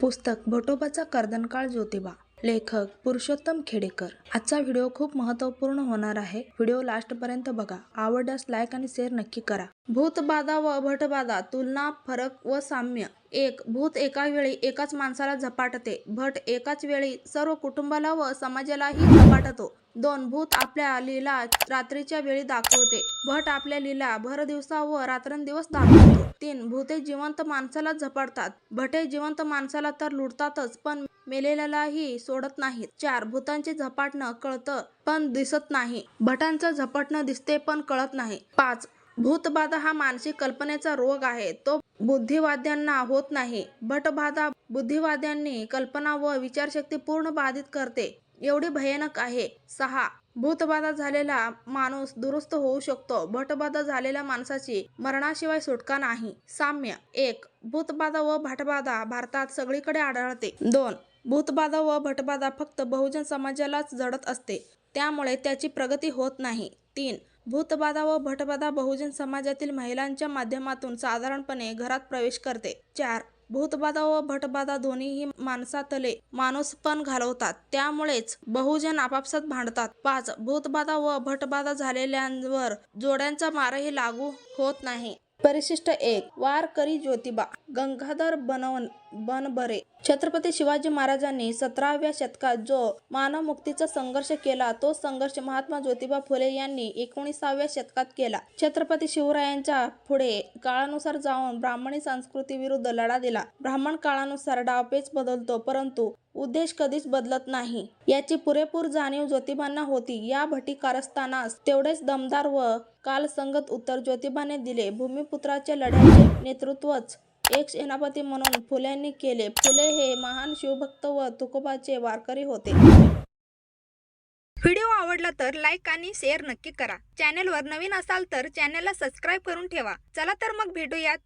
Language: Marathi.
पुस्तक भटोबाचा कर्दनकाळ ज्योतिबा लेखक पुरुषोत्तम खेडेकर. आजचा व्हिडिओ खूप महत्त्वपूर्ण होणार आहे. व्हिडिओ लास्ट पर्यंत बघा. आवडल्यास लाईक आणि शेअर नक्की करा. भूतबाधा व भटबाधा तुलना फरक व साम्य. एक भूत एका वेळी एकाच माणसाला झपाटते. भट एकाच वेळी सर्व कुटुंबाला व समाजालाही झपाटतो. दोन भूत आपल्या लीला रात्रीच्या वेळी दाखवते. भट आपल्या लीला भर दिवसा व रात्रंदिवस दाखवतो. तीन भूते जिवंत माणसाला झपाटतात. भटे जिवंत माणसाला तर लुटतातच पण मेलेल्यालाही सोडत नाहीत. चार भूतांचे झपाटणं कळतं पण दिसत नाही. भटांचं झपाटणं दिसते पण कळत नाही. पाच भूतबाधा हा मानसिक कल्पनेचा रोग आहे. तो बुद्धिवाद्यांना होत नाही. भटबाधा बुद्धिवाद्यांनी कल्पना व विचारशक्ती पूर्ण बाधित करते. एवढी भयानक आहे. सहा भूतबाधा झालेला माणूस दुरुस्त होऊ शकतो. भटबाधा झालेल्या माणसाची मरणाशिवाय सुटका नाही. साम्य. एक भूतबाधा व भटबाधा भारतात सगळीकडे आढळते. दोन भूतबाधा व भटबाधा फक्त बहुजन समाजालाच जडत असते. त्यामुळे त्याची प्रगती होत नाही. तीन भूतबाधा व भटबाधा बहुजन समाजातील महिलांच्या माध्यमातून साधारणपणे घरात प्रवेश करते. चार भूतबाधा व भटबाधा दोन्हीही माणसातले माणूसपण घालवतात. त्यामुळेच बहुजन आपापसात भांडतात. पाच भूतबाधा व भटबाधा झालेल्यांवर जोड्यांचा मारही लागू होत नाही. परिशिष्ट एक वार करी ज्योतिबा गंगाधर बनवन बनबरे. छत्रपती शिवाजी महाराजांनी सतराव्या शतकात जो मानवमुक्तीचा संघर्ष केला तो संघर्ष महात्मा ज्योतिबा फुले यांनी एकोणीसाव्या शतकात केला. छत्रपती शिवरायांच्या पुढे काळानुसार जाऊन ब्राह्मणी संस्कृती विरुद्ध लढा दिला. ब्राह्मण काळानुसार डावपेच बदलतो परंतु उद्देश कधीच बदलत नाही. याची पुरेपूर जाणीव ज्योतिबांना होती. या भटी कारस्थानास तेवढेच दमदार व कालसंगत उत्तर ज्योतिबाने दिले. भूमिपुत्राच्या लढ्याचे नेतृत्वच एक सेनापती म्हणून फुल्यांनी केले. फुले हे महान शिवभक्त व तुकोबाचे वारकरी होते. व्हिडिओ आवडला तर लाईक आणि शेअर नक्की करा. चॅनेलवर नवीन असाल तर चॅनेलला सबस्क्राईब करून ठेवा. चला तर मग भेटूयात